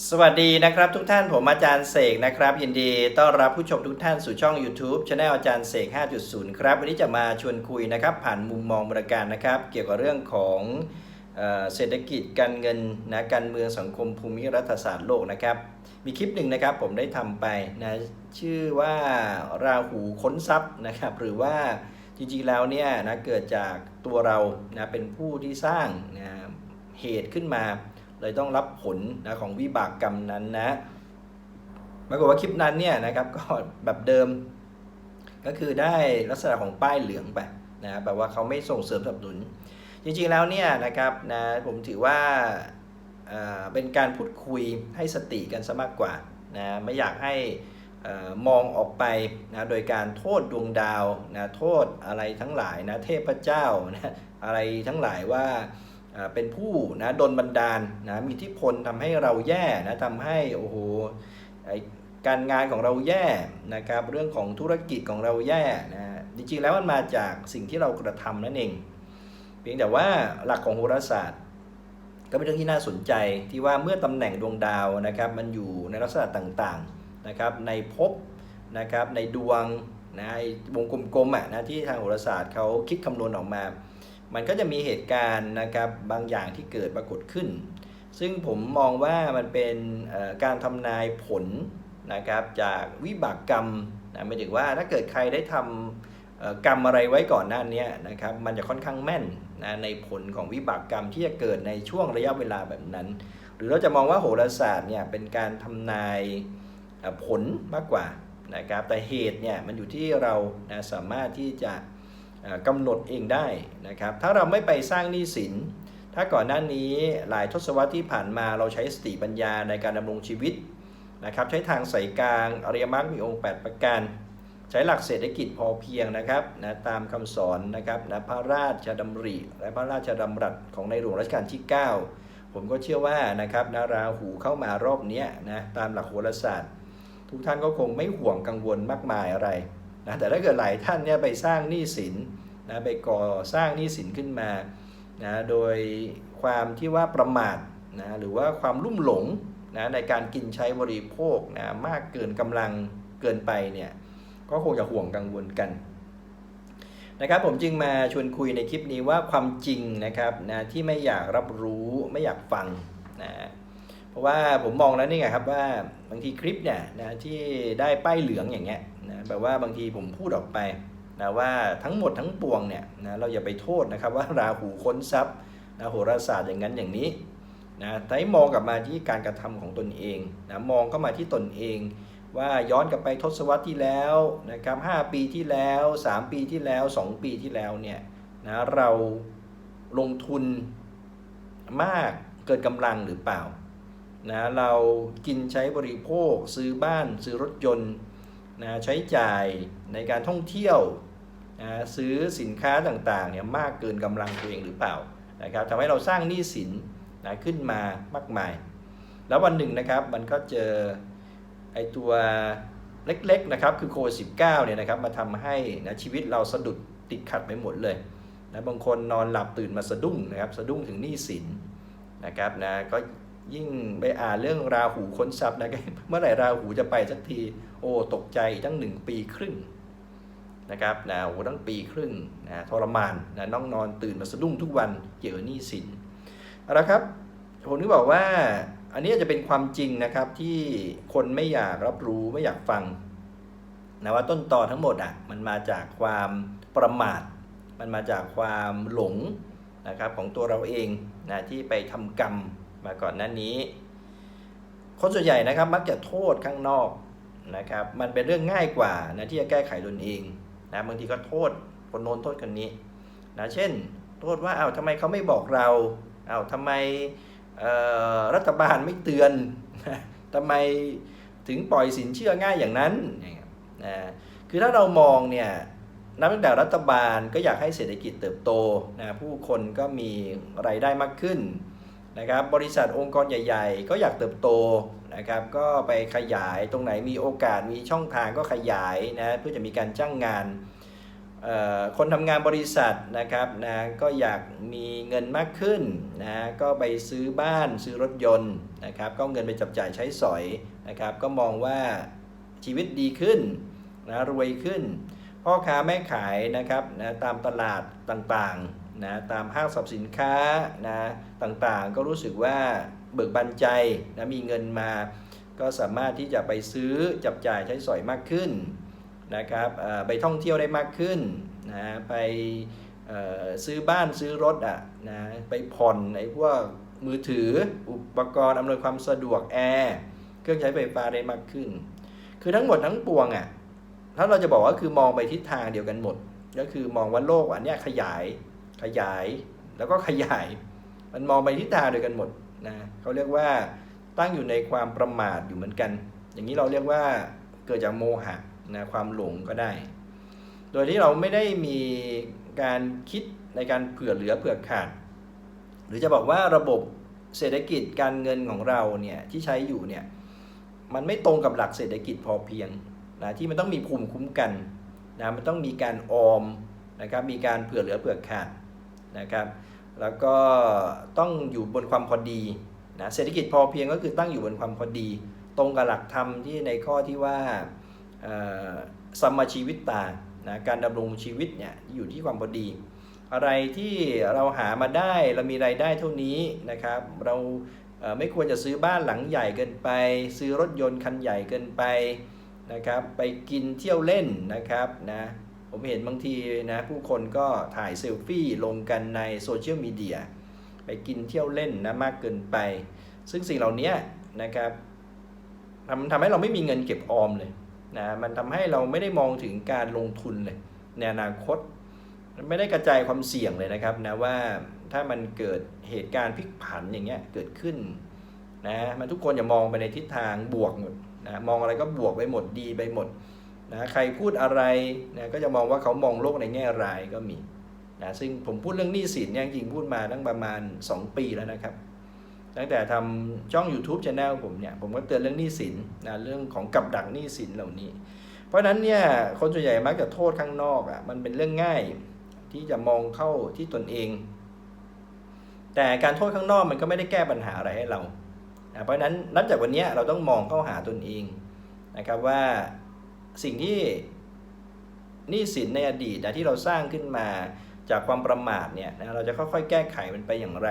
สวัสดีนะครับทุกท่านผมอาจารย์เสกนะครับยินดีต้อนรับผู้ชมทุกท่านสู่ช่อง YouTube Channel อาจารย์เสก 5.0 ครับ วันนี้จะมาชวนคุยนะครับ ผ่านมุมมองบริการนะครับ เกี่ยวกับเรื่องของเศรษฐกิจการเงินนะการเมืองสังคมภูมิรัฐศาสตร์โลกนะครับ มีคลิปหนึ่งนะครับผมได้ทำไปนะชื่อว่าราหูค้นทรัพย์นะครับ หรือว่าจริงๆแล้วเนี่ยนะเกิดจากตัวเรานะเป็นผู้ที่สร้างนะเหตุขึ้นมา เลยต้องรับผลนะของวิบากกรรมนั้นนะปรากฏว่าคลิปนั้นเนี่ยนะครับก็แบบเดิม ก็คือได้ลักษณะของป้ายเหลืองไปนะแบบว่าเขาไม่ส่งเสริมสนับสนุน จริงๆแล้วเนี่ยนะครับนะผมถือว่าเเป็นการพูดคุยให้สติกันซะมากกว่านะไม่อยากให้มองออกไปนะโดยการโทษดวงดาวนะโทษอะไรทั้งหลายนะเทพเจ้านะอะไรทั้งหลายว่า เป็นผู้นะดนบันดาลนะมีทธิพลทำให้เราแย่นะทำให้โอ้โหไอการงานของเราแย่นะครับเรื่องของธุรกิจของเราแย่นะจริงๆแล้วมันมาจากสิ่งที่เรากระทำนั่นเอง เพียงแต่ว่าหลักของโหราศาสตร์ ก็เป็นเรื่องที่น่าสนใจที่ว่าเมื่อตำแหน่งดวงดาวนะครับมันอยู่ในลักษณะต่างๆนะครับในภพนะครับในดวงนะไอวงกลมๆอะนะที่ทางโหราศาสตร์เขาคิดคำนวณออกมา มันก็จะมีเหตุการณ์นะครับบางอย่างที่เกิดปรากฏขึ้น ซึ่งผมมองว่ามันเป็นการทำนายผลนะครับจากวิบากกรรมนะหมายถึงว่าถ้าเกิดใครได้ทำกรรมอะไรไว้ก่อนหน้านี้นะครับมันจะค่อนข้างแม่นนะในผลของวิบากกรรมที่จะเกิดในช่วงระยะเวลาแบบนั้น หรือเราจะมองว่าโหราศาสตร์เนี่ยเป็นการทำนายผลมากกว่านะครับแต่เหตุเนี่ยมันอยู่ที่เรานะสามารถที่จะ กำหนดเองได้นะครับถ้าเราไม่ไปสร้างหนี้สิน ถ้าก่อนหน้านี้หลายทศวรรษที่ผ่านมาเราใช้สติปัญญาในการดำรงชีวิตนะครับใช้ทางสายกลางอริยมรรคมีองค์ 8 ประการ ใช้หลักเศรษฐกิจพอเพียงนะครับนะตามคำสอนนะครับนะพระราชดำริและพระราชดำรัสของในหลวงรัชกาลที่ 9 ผมก็เชื่อว่านะครับนาราหูเข้ามารอบนี้นะตามหลักโหราศาสตร์ ทุกท่านก็คงไม่ห่วงกังวลมากมายอะไร นะแต่ถ้าเกิดหลายท่านเนี่ยไปสร้างหนี้สินนะไปก่อสร้างหนี้สินขึ้นมานะโดยความที่ว่าประมาทนะหรือว่าความลุ่มหลงนะในการกินใช้บริโภคนะมากเกินกำลังเกินไปเนี่ยก็คงจะห่วงกังวลกันนะครับผมจึงมาชวนคุยในคลิปนี้ว่าความจริงนะครับนะที่ไม่อยากรับรู้ไม่อยากฟังนะเพราะว่าผมมองแล้วนี่ไงครับว่าบางทีคลิปเนี่ยนะที่ได้ป้ายเหลืองอย่างเงี้ย นะแบบว่าบางทีผมพูดออกไปนะว่าทั้งหมดทั้งปวงเนี่ยนะเราอย่าไปโทษนะครับว่าราหูค้นทรัพย์นะโหราศาสตร์อย่างนั้นอย่างนี้นะแต่ให้มองกลับมาที่การกระทำของตนเองนะมองเข้ามาที่ตนเอง ว่าย้อนกลับไปทศวรรษที่แล้วนะครับ5ปีที่แล้ว 3 ปีที่แล้ว 2 ปีที่แล้วเนี่ยนะเราลงทุนมากเกินกำลังหรือเปล่านะเรากินใช้บริโภค ซื้อบ้าน ซื้อรถยนต์ นะใช้จ่ายในการท่องเที่ยวนะซื้อสินค้าต่างๆเนี่ยมากเกินกำลังตัวเองหรือเปล่านะครับทำให้เราสร้างหนี้สินนะขึ้นมามากมาย แล้ววันหนึ่งนะครับมันก็เจอไอตัวเล็กๆนะครับคือโควิด19เนี่ยนะครับมาทำให้นะชีวิตเราสะดุดติดขัดไปหมดเลยนะบางคนนอนหลับตื่นมาสะดุ้งนะครับสะดุ้งถึงหนี้สินนะครับนะก็ ยิ่งไปอ่านเรื่องราหูค้นทรัพย์นะเมื่อไหร่ราหูจะไปสักที โอ้ตกใจตั้งหนึ่งปีครึ่งนะครับนะโอ้ตั้งปีครึ่งนะทรมานนะน้องนอนตื่นมาสะดุ้งทุกวันเกี่ยวหนี้สินเอาละครับผมนึกบอกว่าอันนี้จะเป็นความจริงนะครับที่คนไม่อยากรับรู้ไม่อยากฟังนะว่าต้นตอทั้งหมดอะมันมาจากความประมาท มันมาจากความหลงนะครับของตัวเราเองนะที่ไปทำกรรม มาก่อนหน้านี้ คนส่วนใหญ่นะครับมักจะโทษข้างนอกนะครับมันเป็นเรื่องง่ายกว่านะที่จะแก้ไขตนเองนะบางทีก็โทษคนโน้นโทษคนนี้นะเช่น โทษว่าเอาวทำไมเขาไม่บอกเราเอาวทำไมรัฐบาลไม่เตือนทำไมถึงปล่อยสินเชื่อง่ายอย่างนั้นอย่างเงี้ยนะคือถ้าเรามองเนี่ยนับตั้งแต่รัฐบาลก็อยากให้เศรษฐกิจเติบโตนะผู้คนก็มีรายได้มากขึ้น นะครับบริษัทองค์กรใหญ่ ๆ ก็อยากเติบโตนะครับก็ไปขยายตรงไหนมีโอกาสมีช่องทางก็ขยายนะเพื่อจะมีการจ้างงานคนทำงานบริษัทนะครับนะก็อยากมีเงินมากขึ้นนะก็ไปซื้อบ้านซื้อรถยนต์นะครับก็เอาเงินไปจับจ่ายใช้สอยนะครับก็มองว่าชีวิตดีขึ้นนะรวยขึ้น พ่อค้าแม่ขายนะครับนะตามตลาดต่างๆ นะตามห้างสรรพสินค้านะต่างๆ ก็รู้สึกว่าเบิกบันใจนะมีเงินมา ก็สามารถที่จะไปซื้อจับจ่ายใช้สอยมากขึ้นนะครับไปท่องเที่ยวได้มากขึ้นนะไปซื้อบ้านซื้อรถอะนะไปผ่อนไอ้พวกมือถืออุปกรณ์อำนวยความสะดวกแอร์เครื่องใช้ไฟฟ้าได้มากขึ้น คือทั้งหมดทั้งปวงอะถ้าเราจะบอกว่าคือมองไปทิศทางเดียวกันหมด ก็คือมองว่าโลกอันนี้ขยาย ขยายแล้วก็ขยาย มันมองไปทิศทางเดียวกันหมดนะเขาเรียกว่าตั้งอยู่ในความประมาทอยู่เหมือนกัน อย่างนี้เราเรียกว่าเกิดจากโมหะนะความหลงก็ได้ โดยที่เราไม่ได้มีการคิดในการเผื่อเหลือเผื่อขาด หรือจะบอกว่าระบบเศรษฐกิจการเงินของเราเนี่ยที่ใช้อยู่เนี่ยมันไม่ตรงกับหลักเศรษฐกิจพอเพียงนะที่มันต้องมีภูมิคุ้มกันนะมันต้องมีการออมนะครับมีการเผื่อเหลือเผื่อขาด นะครับ แล้วก็ต้องอยู่บนความพอดีนะเศรษฐกิจพอเพียงก็คือตั้งอยู่บนความพอดี ตรงกับหลักธรรมที่ในข้อที่ว่าสัมมาชีวิตตานะการดำรงชีวิตเนี่ยอยู่ที่ความพอดี อะไรที่เราหามาได้เรามีรายได้เท่านี้นะครับ เราเไม่ควรจะซื้อบ้านหลังใหญ่เกินไป ซื้อรถยนต์คันใหญ่เกินไปนะครับ ไปกินเที่ยวเล่นนะครับนะ ผมเห็นบางทีนะผู้คนก็ถ่ายเซลฟี่ลงกันในโซเชียลมีเดียไปกินเที่ยวเล่นนะมากเกินไป ซึ่งสิ่งเหล่านี้นะครับทำทำให้เราไม่มีเงินเก็บออมเลยนะมันทำให้เราไม่ได้มองถึงการลงทุนเลยในอนาคต ไม่ได้กระจายความเสี่ยงเลยนะครับนะว่าถ้ามันเกิดเหตุการณ์พลิกผันอย่างเงี้ยเกิดขึ้นนะมันทุกคนอย่ามองไปในทิศทางบวกหมดนะมองอะไรก็บวกไปหมดดีไปหมด นะใครพูดอะไรนะก็จะมองว่าเขามองโลกในแง่ร้ายก็มีนะซึ่งผมพูดเรื่องหนี้สินเนี่ยจริงพูดมาตั้งประมาณ 2 ปีแล้วนะครับ ตั้งแต่ทำช่อง YouTube Channel ผมเนี่ยผมก็เตือนเรื่องหนี้สินนะเรื่องของกับดักหนี้สินเหล่านี้ เพราะฉะนั้นเนี่ยคนส่วนใหญ่มักจะโทษข้างนอกอะ่ะมันเป็นเรื่องง่ายที่จะมองเข้าที่ตนเอง แต่การโทษข้างนอกมันก็ไม่ได้แก้ปัญหาอะไรให้เรานะเพราะฉะนั้นนับจากวันนี้เราต้องมองเข้าหาตนเองนะครับว่า สิ่งที่หนี้สินในอดีตนะที่เราสร้างขึ้นมาจากความประมาทเนี่ยนะเราจะค่อยๆ แก้ไขมันไปอย่างไร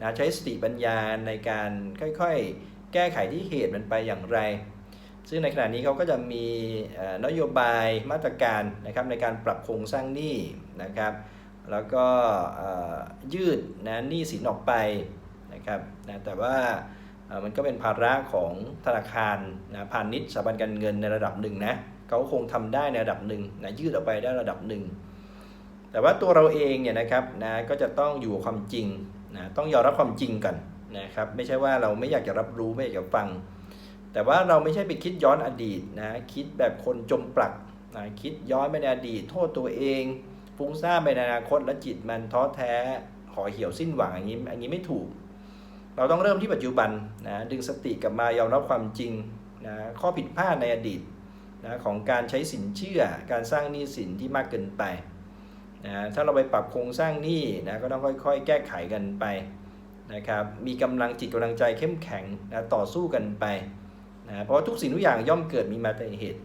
นะใช้สติปัญญาในการค่อยๆ แก้ไขที่เหตุมันไปอย่างไร ซึ่งในขณะนี้เขาก็จะมีนโยบายมาตรการนะครับในการปรับโครงสร้างหนี้นะครับ แล้วก็ยืดนะหนี้สินออกไปนะครับนะแต่ว่า มันก็เป็นภาระของธนาคารนะพาณิชย์สถาบันการเงินในระดับหนึ่งนะเขาคงทำได้ในระดับหนึ่งนะยืดออกไปได้ระดับหนึ่งแต่ว่าตัวเราเองเนี่ยนะครับนะก็จะต้องอยู่กับความจริงนะต้องยอมรับความจริงกันนะครับไม่ใช่ว่าเราไม่อยากจะรับรู้ไม่อยากจะฟัง แต่ว่าเราไม่ใช่ไปคิดย้อนอดีตนะคิดแบบคนจมปลักนะคิดย้อนไปในอดีต โทษตัวเองฟุ้งซ่านไปในอนาคตและจิตมันท้อแท้ห่อเหี่ยวสิ้นหวังอย่างนี้อันนี้ไม่ถูก เราต้องเริ่มที่ปัจจุบันนะดึงสติกลับมายอมรับความจริงนะข้อผิดพลาดในอดีตนะของการใช้สินเชื่อการสร้างหนี้สินที่มากเกินไปนะถ้าเราไปปรับโครงสร้างหนี้นะก็ต้องค่อยๆ แก้ไขกันไปนะครับมีกำลังจิตกำลังใจเข้มแข็งนะต่อสู้กันไปนะเพราะว่าทุกสิ่งทุกอย่างย่อมเกิดมีมาแต่เหตุ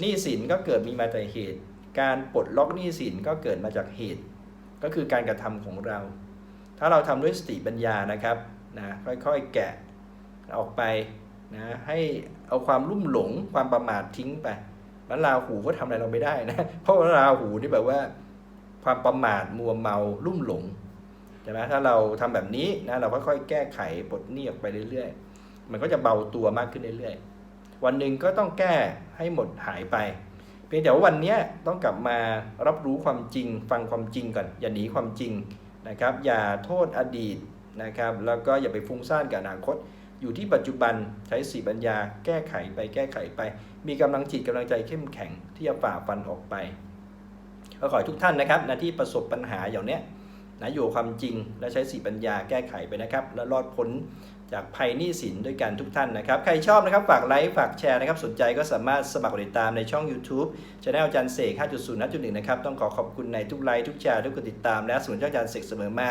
หนี้สินก็เกิดมีมาแต่เหตุ การปลดล็อกหนี้สินก็เกิดมาจากเหตุ ก็คือการกระทำของเรา ถ้าเราทำด้วยสติปัญญานะครับ นะค่อยๆแกะออกไปนะให้เอาความลุ่มหลงความประมาททิ้งไปมันราหูก็ทำอะไรเราไม่ได้นะเพราะว่าราหูนี่แบบว่า ความประมาทมัวเมาลุ่มหลงใช่ไหมถ้าเราทำแบบนี้นะเราค่อยๆแก้ไขปลดหนี้ออกไปเรื่อยๆ มันก็จะเบาตัวมากขึ้นเรื่อยๆ วันหนึ่งก็ต้องแก้ให้หมดหายไปเพียงแต่ว่าวันนี้ต้องกลับมารับรู้ความจริง ฟังความจริงก่อน อย่าหนีความจริงนะครับ อย่าโทษอดีต นะครับแล้วก็อย่าไปฟุ้งซ่านกับอนาคต อยู่ที่ปัจจุบันใช้สีปัญญาแก้ไขไปแก้ไขไป มีกำลังจิตกำลังใจเข้มแข็งที่จะฝ่าฟันออกไปขออขอทุกท่านนะครับนะที่ประสบปัญหาอย่างเนี้ยนะอยู่ความจริงและใช้สีปัญญาแก้ไขไปนะครับ และรอดพ้นจากภัยหนี้สินด้วยกันทุกท่านนะครับ ใครชอบนะครับ ฝากไลค์ฝากแชร์นะครับ สนใจก็สามารถสมัครติดตามในช่อง YouTube ช anel อาจานย์เสก5.0.1นะครับ ต้องขอขอบคุณในทุกไลค์ทุกแชร์ทุกกดติดตาม และสนุนเจ้าจันเสกเสมอมา